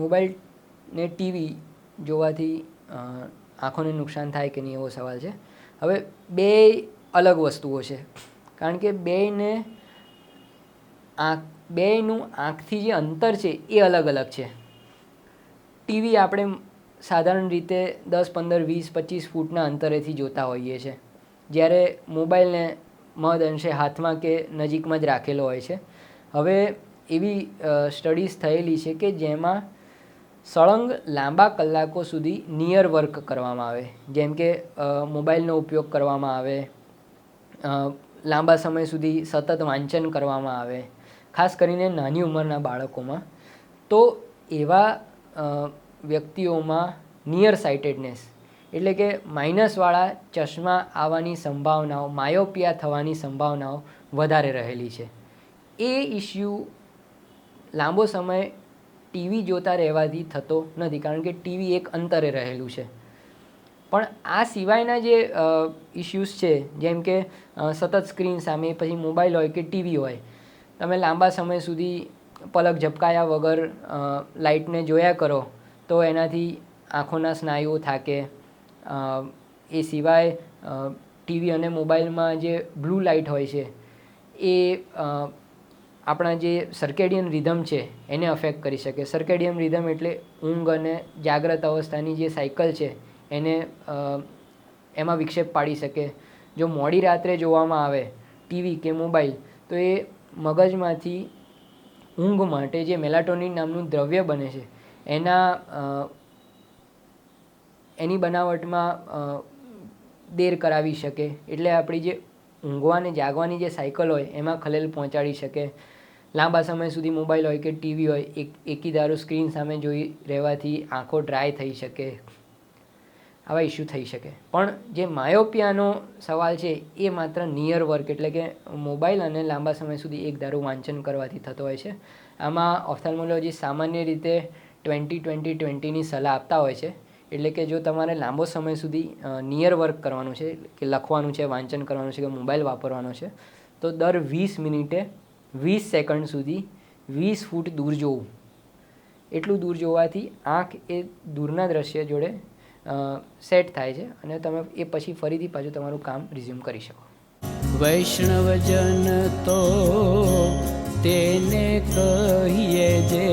Mobile ને TV જોવાથી આંખોને નુકસાન થાય કે નહીં એવો સવાલ છે. હવે બે અલગ વસ્તુઓ છે. કારણ કે બેયને આંખ, બેયનું આંખથી જે અંતર છે એ અલગ અલગ છે. ટીવી આપણે સાધારણ રીતે દસ, પંદર, વીસ, પચીસ ફૂટના અંતરેથી જોતા હોઈએ છીએ જ્યારે મોબાઈલને મહદ અંશે હાથમાં કે નજીકમાં જ રાખેલો હોય છે. હવે એવી સ્ટડીઝ થયેલી છે કે જેમાં સળંગ લાંબા કલાકો સુધી નિયર વર્ક કરવામાં આવે. જેમ કે મોબાઈલનો ઉપયોગ કરવામાં આવે. લાંબા સમય સુધી સતત વાંચન કરવામાં આવે. ખાસ કરીને નાની ઉંમરના બાળકોમાં. તો એવા વ્યક્તિઓમાં નિયર સાઇટેડનેસ એટલે કે માઇનસવાળા ચશ્મા આવવાની સંભાવનાઓ, માયોપિયા થવાની સંભાવનાઓ વધારે રહેલી છે. એ ઇસ્યુ લાંબો સમય ટીવી જોતા રહેવાથી થતો નથી, કારણ કે ટીવી એક અંતરે રહેલું છે. પણ આ સિવાયના જે ઇશ્યુઝ છે, જેમ કે સતત સ્ક્રીન સામે, પછી મોબાઈલ હોય કે ટીવી હોય, તમે લાંબા સમય સુધી પલક ઝપકાયા વગર લાઇટને જોયા કરો, તો એનાથી આંખોના સ્નાયુઓ થાકે. એ સિવાય ટીવી અને મોબાઈલમાં જે બ્લુ લાઇટ હોય છે, એ આપણા જે સર્કેડિયન રિધમ છે, એને અફેક્ટ કરી શકે. સર્કેડિયન રિધમ એટલે ઊંઘ અને જાગ્રત અવસ્થાની જે સાયકલ છે, એને એમાં વિક્ષેપ પાડી શકે. જો મોડી રાત્રે જોવામાં આવે, ટીવી કે મોબાઈલ તો એ મગજમાંથી ઊંઘ માટે જે મેલાટોનિન નામનું દ્રવ્ય બને છે, એના એની બનાવટમાં દેર કરાવી શકે. એટલે આપણી જે ઊંઘવા અને જાગવાની જે સાયકલ હોય, એમાં ખલેલ પહોંચાડી શકે. લાંબા સમય સુધી મોબાઈલ હોય કે ટીવી હોય, એક, એકી દારૂ સ્ક્રીન સામે જોઈ રહેવાથી આંખો ડ્રાય થઈ શકે. આવા ઇસ્યુ થઈ શકે. પણ જે માયોપિયાનો સવાલ છે, એ માત્ર નિયર વર્ક એટલે કે મોબાઈલ અને લાંબા સમય સુધી એક ધારું વાંચન કરવાથી થતો હોય છે. આમાં ઓફથાલ્મોલોજી સામાન્ય રીતે ટ્વેન્ટી ટ્વેન્ટી ટ્વેન્ટીની સલાહ આપતા હોય છે. એટલે કે જો તમારે લાંબો સમય સુધી નિયર વર્ક કરવાનું છે, કે લખવાનું છે, વાંચન કરવાનું છે, કે મોબાઈલ વાપરવાનો છે, તો દર વીસ મિનિટે વીસ સેકન્ડ સુધી વીસ ફૂટ દૂર જોવું. એટલું દૂર જોવાથી આંખ એ દૂરના દ્રશ્ય જોડે સેટ થાય છે અને તમે એ પછી ફરીથી પાછું તમારું કામ રિઝ્યુમ કરી શકો. વૈષ્ણવજન તો તેને કહીએ જે